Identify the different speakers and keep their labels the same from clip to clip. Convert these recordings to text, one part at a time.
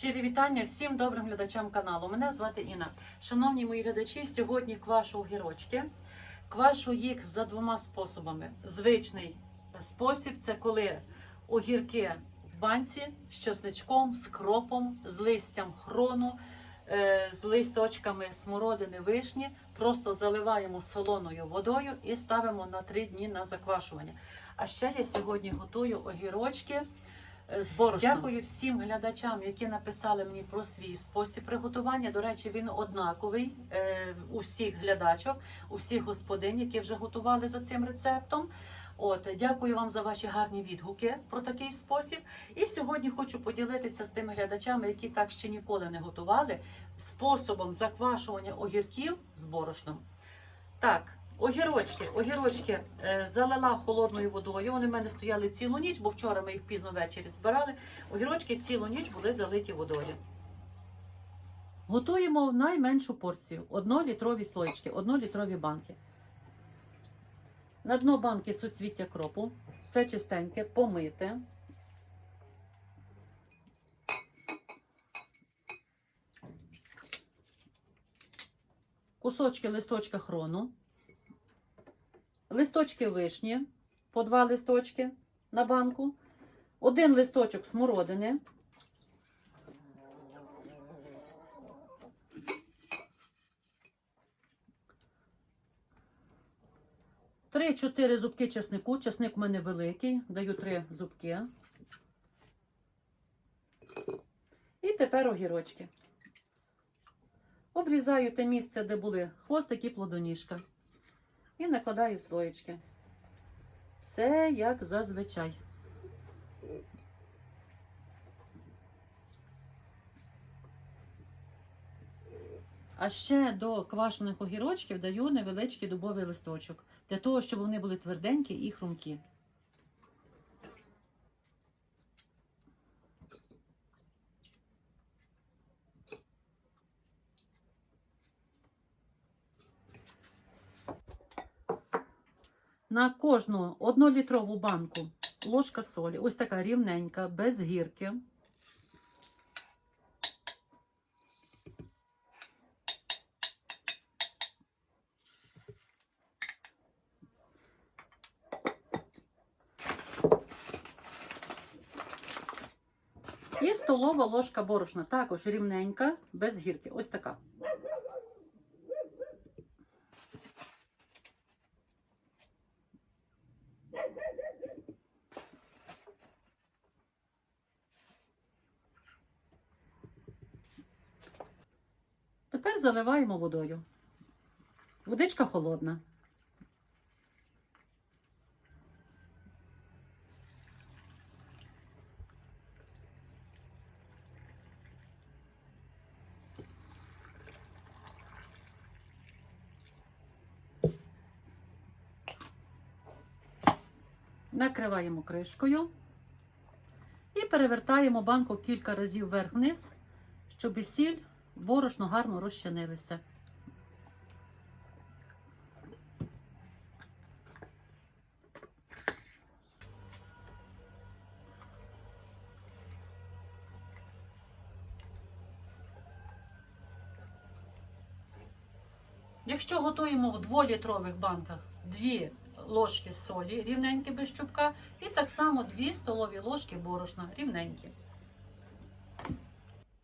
Speaker 1: Щирі вітання всім добрим глядачам каналу. Мене звати Інна. Шановні мої глядачі, сьогодні квашу огірочки. Квашу їх за двома способами. Звичний спосіб це коли огірки в банці з чесничком, з кропом, з листям хрону, е, з листочками смородини вишні. Просто заливаємо солоною водою і ставимо на 3 дні на заквашування. А ще я сьогодні готую огірочки з борошном. Дякую всім глядачам, які написали мені про свій спосіб приготування. До речі, він однаковий е, у всіх глядачок, у всіх господинь, які вже готували за цим рецептом. От, дякую вам за ваші гарні відгуки про такий спосіб. І сьогодні хочу поділитися з тими глядачами, які так ще ніколи не готували, способом заквашування огірків з борошном. Так, огірочки. Огірочки е, залила холодною водою. Вони в мене стояли цілу ніч, бо вчора ми їх пізно ввечері збирали. Огірочки цілу ніч були залиті водою. Готуємо найменшу порцію 1-літрові слоєчки, 1-літрові банки. На дно банки суцвіття кропу, все чистеньке, помите. Кусочки листочка хрону, листочки вишні, по два листочки на банку, один листочок смородини, Три-чотири зубки чеснику. Чесник у мене великий, даю три зубки. І тепер огірочки. Обрізаю те місце, де були хвостик і плодоніжка. І накладаю слоєчки. Все як зазвичай. А ще до квашених огірочків даю невеличкий дубовий листочок, для того, щоб вони були тверденькі і хрумкі. На кожну однолітрову банку ложка солі, ось така рівненька, без гірки. І столова ложка борошна, також рівненька, без гірки. Ось така. Тепер заливаємо водою. Водичка холодна. Накриваємо кришкою і перевертаємо банку кілька разів вверх-вниз, щоб сіль, борошно гарно розчинилися. Якщо готуємо в 2-літрових банках 2 ложки солі рівненькі без чубка, і так само 2 столові ложки борошна рівненькі.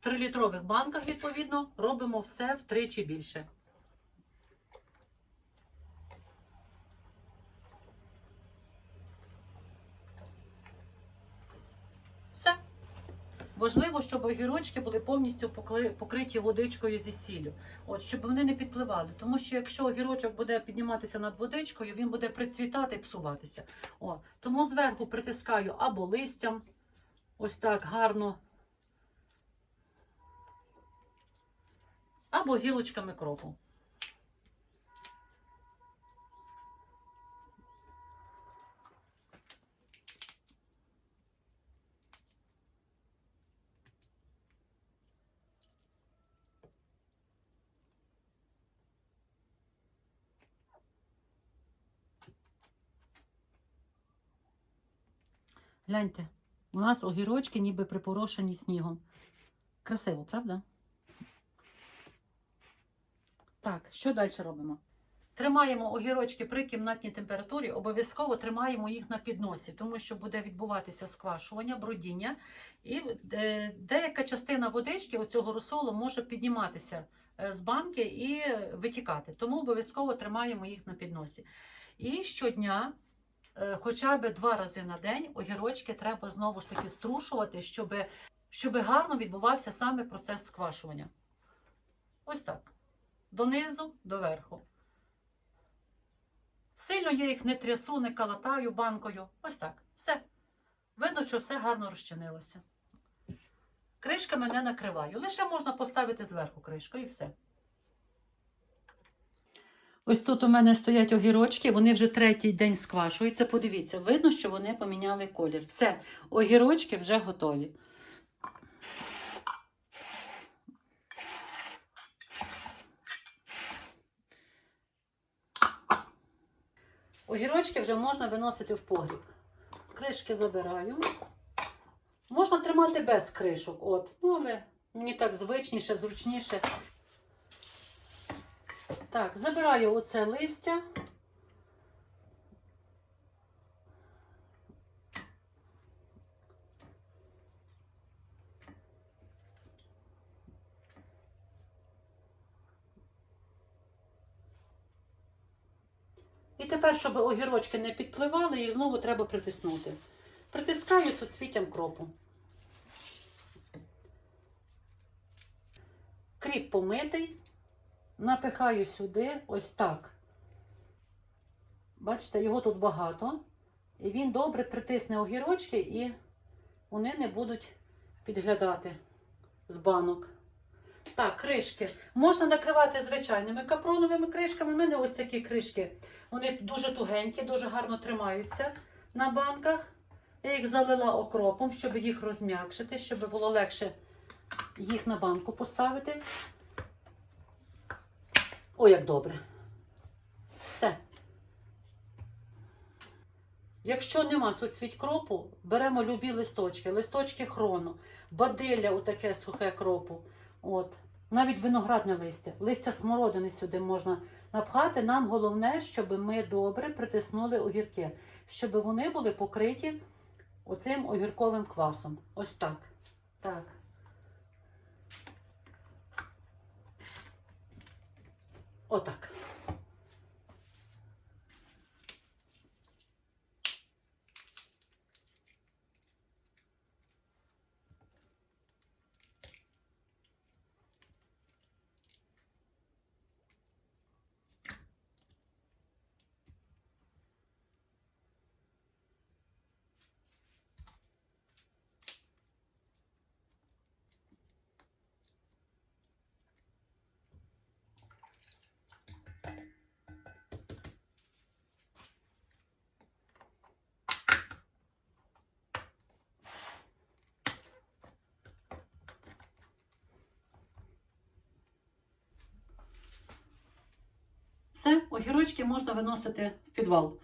Speaker 1: В 3-літрових банках, відповідно, робимо все втричі більше. Все. Важливо, щоб огірочки були повністю покриті водичкою зі сіллю, от щоб вони не підпливали. Тому що якщо огірочок буде підніматися над водичкою, він буде прицвітати і псуватися. О, тому зверху притискаю або листям, ось так гарно, або гілочками кропу. Гляньте, у нас огірочки ніби припорошені снігом. Красиво, правда? Так, що далі робимо? Тримаємо огірочки при кімнатній температурі, обов'язково тримаємо їх на підносі, тому що буде відбуватися сквашування, бродіння, і е, деяка частина водички оцього розсолу може підніматися е, з банки і витікати. Тому обов'язково тримаємо їх на підносі. І щодня, е, хоча б два рази на день, огірочки треба знову ж таки струшувати, щоб, щоб гарно відбувався саме процес сквашування. Ось так. Донизу, доверху. Сильно я їх не трясу, не калатаю банкою. Ось так. Все. Видно, що все гарно розчинилося. Кришками не накриваю. Лише можна поставити зверху кришку і все. Ось тут у мене стоять огірочки, вони вже третій день сквашуються. Подивіться, видно, що вони поміняли колір. Все, огірочки вже готові. Огірочки вже можна виносити в погріб. Кришки забираю. Можна тримати без кришок, от. Ну, але мені так звичніше, зручніше. Так, забираю оце листя. І тепер, щоб огірочки не підпливали, їх знову треба притиснути. Притискаю суцвіттям кропу. Кріп помитий, напихаю сюди, ось так. Бачите, його тут багато. І він добре притисне огірочки і вони не будуть підглядати з банок. Так, кришки. Можна накривати звичайними капроновими кришками. У мене ось такі кришки. Вони дуже тугенькі, дуже гарно тримаються на банках. Я їх залила окропом, щоб їх розм'якшити, щоб було легше їх на банку поставити. О, як добре. Все. Якщо нема суцвіть кропу, беремо любі листочки, листочки хрону, бадилля, отаке сухе кропу. От. Навіть виноградне листя, листя смородини сюди можна напхати. Нам головне, щоб ми добре притиснули огірки, щоб вони були покриті оцим огірковим квасом. Ось так. Так. Отак. Все, огірочки можна виносити в підвал.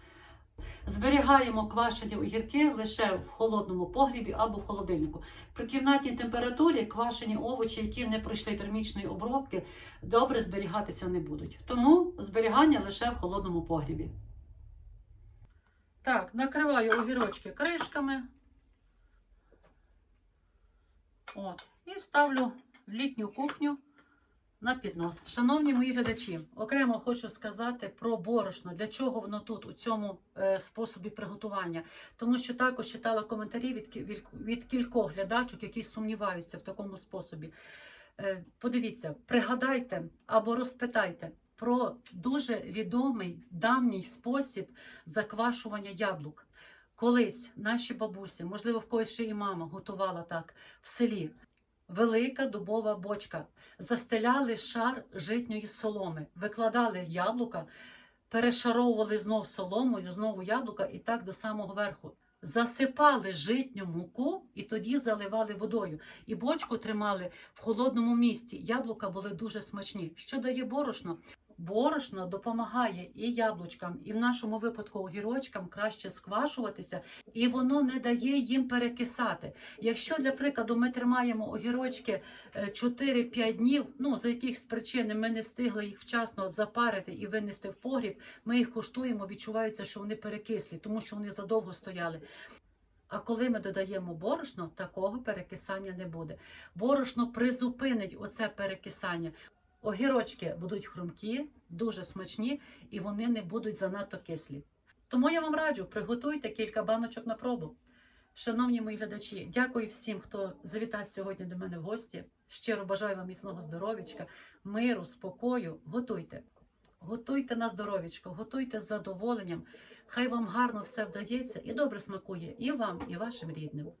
Speaker 1: Зберігаємо квашені огірки лише в холодному погрібі або в холодильнику. При кімнатній температурі квашені овочі, які не пройшли термічної обробки, добре зберігатися не будуть. Тому зберігання лише в холодному погрібі. Так, накриваю огірочки кришками. От, і ставлю в літню кухню на піднос. Шановні мої глядачі, окремо хочу сказати про борошно, для чого воно тут, у цьому е, способі приготування. Тому що також читала коментарі від, від, від кількох глядачок, які сумніваються в такому способі. Е, подивіться, пригадайте або розпитайте про дуже відомий давній спосіб заквашування яблук. Колись наші бабусі, можливо, в когось ще і мама готувала так в селі. Велика дубова бочка. Застеляли шар житньої соломи, викладали яблука, перешаровували знов соломою, знову яблука і так до самого верху. Засипали житню муку і тоді заливали водою. І бочку тримали в холодному місці. Яблука були дуже смачні. Що дає борошно? Борошно допомагає і яблучкам, і в нашому випадку огірочкам краще сквашуватися, і воно не дає їм перекисати. Якщо, для прикладу, ми тримаємо огірочки е, 4-5 днів, ну за якихось причин ми не встигли їх вчасно запарити і винести в погріб, ми їх куштуємо, відчувається, що вони перекислі, тому що вони задовго стояли. А коли ми додаємо борошно, такого перекисання не буде. Борошно призупинить оце перекисання. Огірочки будуть хрумкі, дуже смачні, і вони не будуть занадто кислі. Тому я вам раджу, приготуйте кілька баночок на пробу. Шановні мої глядачі, дякую всім, хто завітав сьогодні до мене в гості. Щиро бажаю вам міцного здоров'ячка, миру, спокою. Готуйте. Готуйте на здоров'ячко, готуйте з задоволенням. Хай вам гарно все вдається і добре смакує і вам, і вашим рідним.